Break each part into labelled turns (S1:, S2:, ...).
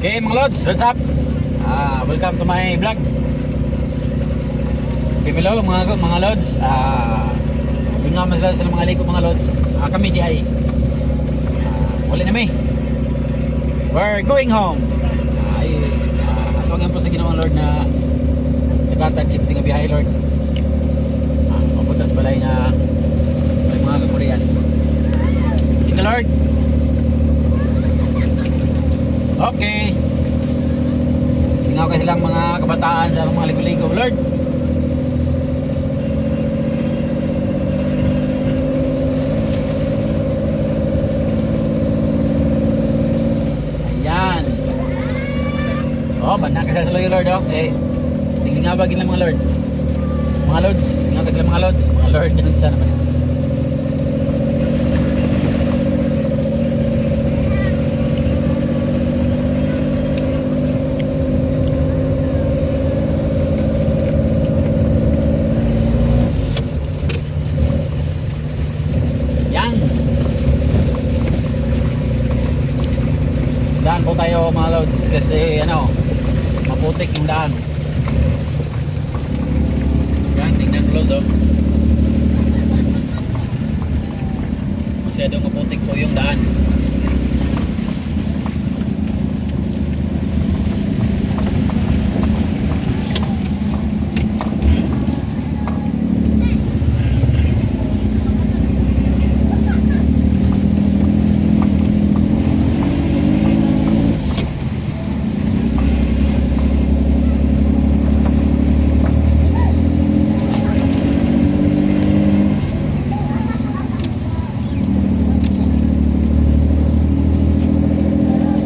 S1: Okay mga lods, what's up? Ah, welcome to my vlog. Okay, hello mga mga lods. Uh, nga mas sa mga liko mga lods. Ah, kami di ay ah, wala na may. We're going home. Ay, ah, atuwagan po sa ginawang Lord na nagkatag shifting ng biyahe Lord. Ah, papunta sa balay na may mga kamurian. Thank you Lord. Okay. Tingnan ko silang mga kabataan sa mga ligo-ligo. Lord. Ayan. Oh, banda ka sa Lord, oh. Eh, tingnan nga ba gila mga Lord? Mga Lords, tingnan sila mga Lords. Mga Lord, yan sana naman. Yan. Daan po tayo mga lods kasi ano, maputik yung daan. Yan, tingnan lods oh. Masyado maputik po yung daan.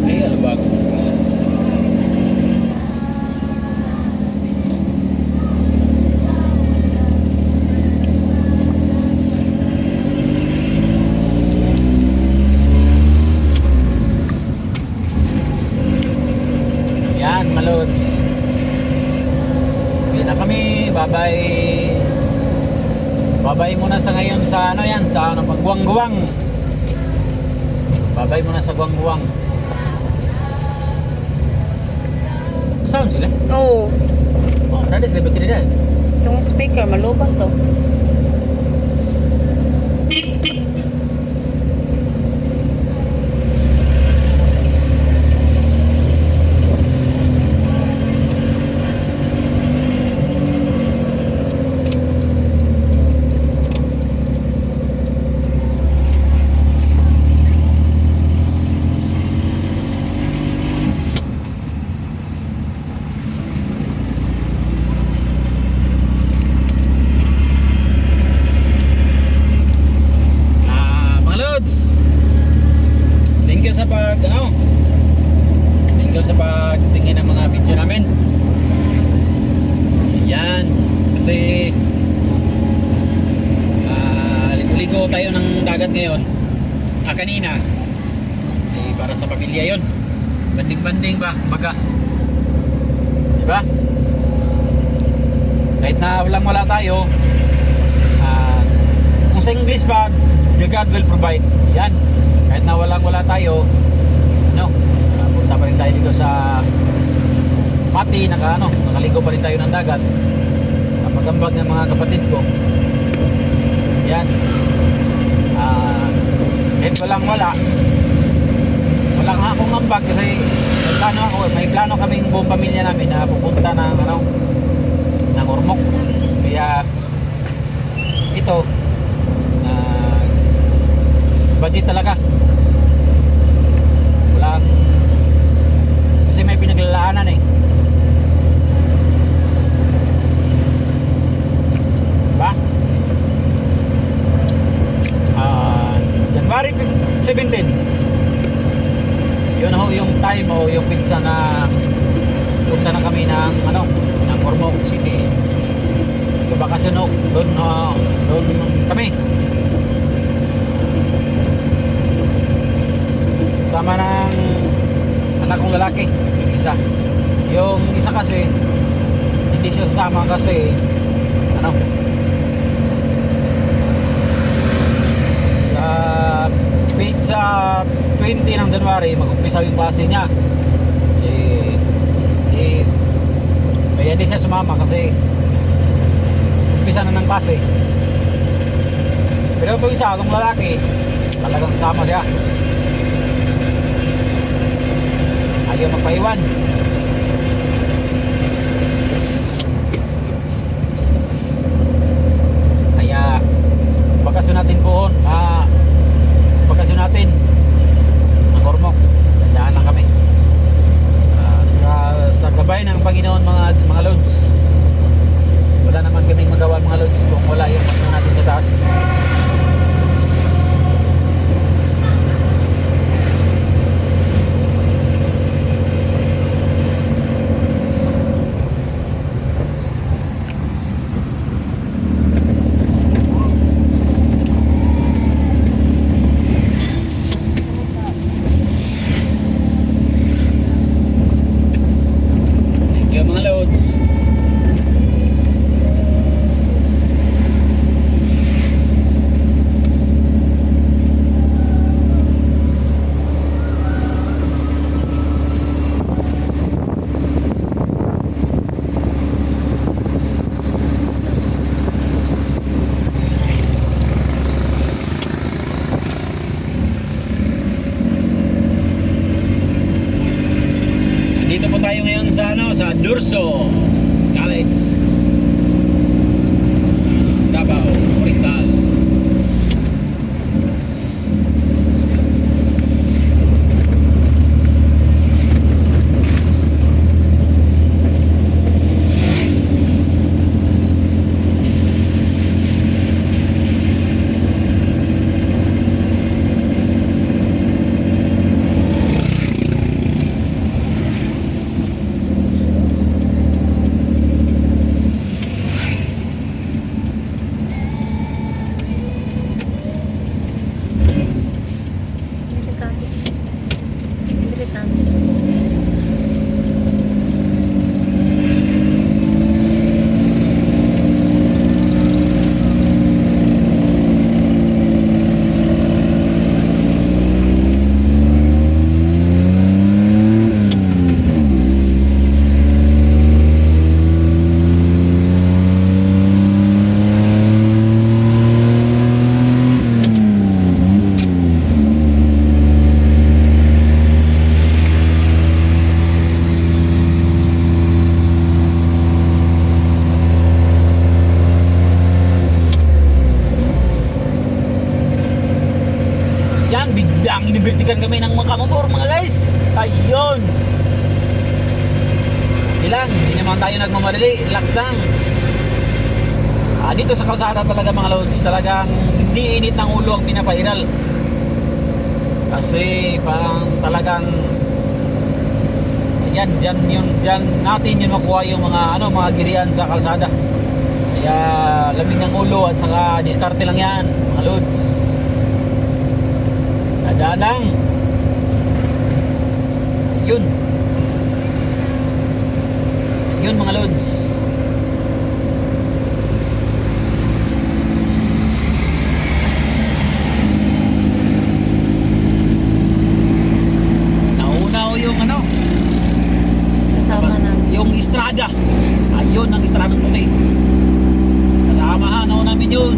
S1: Ay, ano ba? Yan, malods. Uwi na kami. Babay. Babay muna sa ngayon sa ano yan, sa ano, pagguwang-guwang. Babay muna sa guwang-guwang. Sound sila?
S2: Oo.
S1: Oh, nada sila ba't tidak?
S2: Yung speaker, malubak to.
S1: Ah, mga lods. Thank you sa pag ano. Thank you sa pagtingin ng mga video namin. Yan. Kasi ah, ligo-ligo tayo ng dagat ngayon. Ah, kanina. Kasi para sa pamilya yon. Banding-banding ba? Baga. Diba? Kahit na walang wala tayo, ah, kung sa English ba, the God will provide. Yan. Kahit na walang wala tayo, no, pa rin tayo dito sa Mati, naka, ano, nakaligo pa rin tayo ng dagat. Sa pagambag ng mga kapatid ko. Yan. Ah, kahit walang wala, walang akong ambag kasi may plano ako, may plano kaming buong pamilya namin na pupunta ng ano, ng Ormoc. Kaya ito, ah, budget talaga walang kasi may pinaglalaanan eh. Diba Ah, January 17 yun ho yung time o yung pizza na punta na kami ng ano ng Ormoc City. Bakasyon ho doon ah, doon kami. Sama kong lalaki yung isa yung isa kasi hindi siya sasama kasi ano sa sa 20 ng January mag-umpisa yung klase niya eh, Eh, kaya di siya sumama kasi umpisa na ng klase. Pero ito isa, kung lalaki, talagang sama siya. Ayaw magpaiwan. Kaya, bakasyon natin po, ah, bakasyon Thanks. Naman tayo nagmamadali. Relax lang. Ah, dito sa kalsada talaga mga lods, talagang hindi init ng ulo ang pinapairal. Kasi parang talagang yan, dyan yun, dyan natin yun makuha yung mga ano, mga girian sa kalsada. Kaya lamig ng ulo at saka diskarte lang yan, mga lods. Ada lang. Yun. Yun mga lods. Nauna yung ano,
S2: Kasama namin.
S1: yung Estrada. Ayun ang Estrada puti. Kasamahan ako namin yun.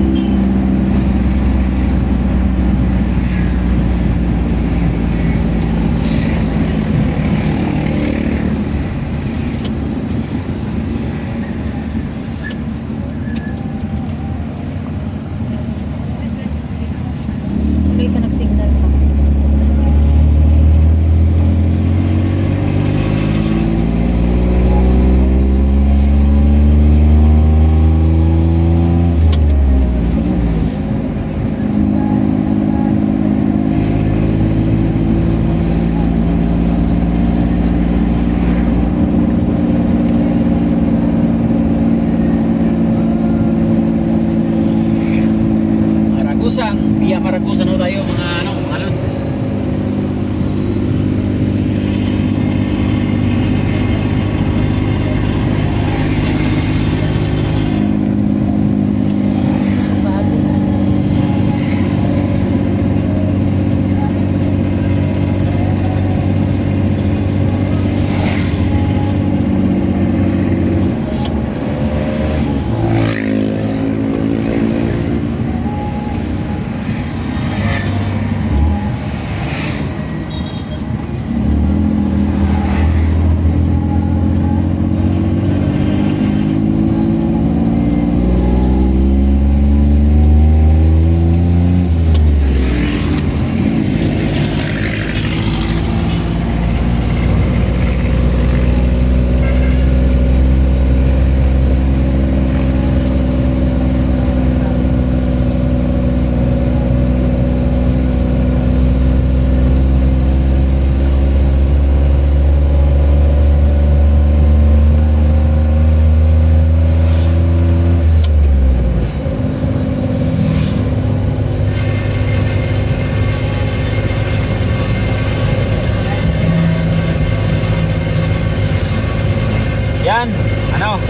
S1: Ano,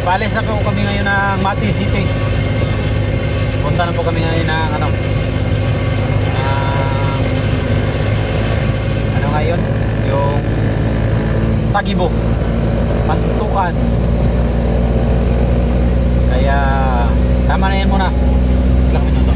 S1: papalis na po kami ngayon ng Mati City. Punta na po kami ngayon ng ano, ng, ano ngayon, yung Tagibo, Pantukan. Kaya, tama na yan muna. Ilang minuto.